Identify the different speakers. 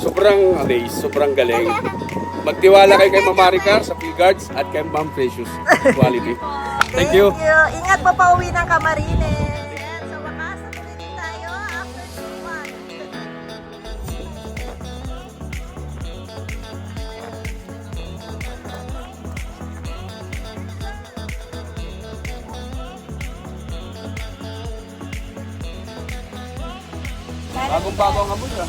Speaker 1: sobrang amazed, sobrang galing. Magtiwala kayo kay Ma'am Maricar sa Guards at kay Ma'am Precious Quality. Thank you.
Speaker 2: Ingat pa pa uwi ng Camarines.
Speaker 1: Bagong-bago ang amoy ah.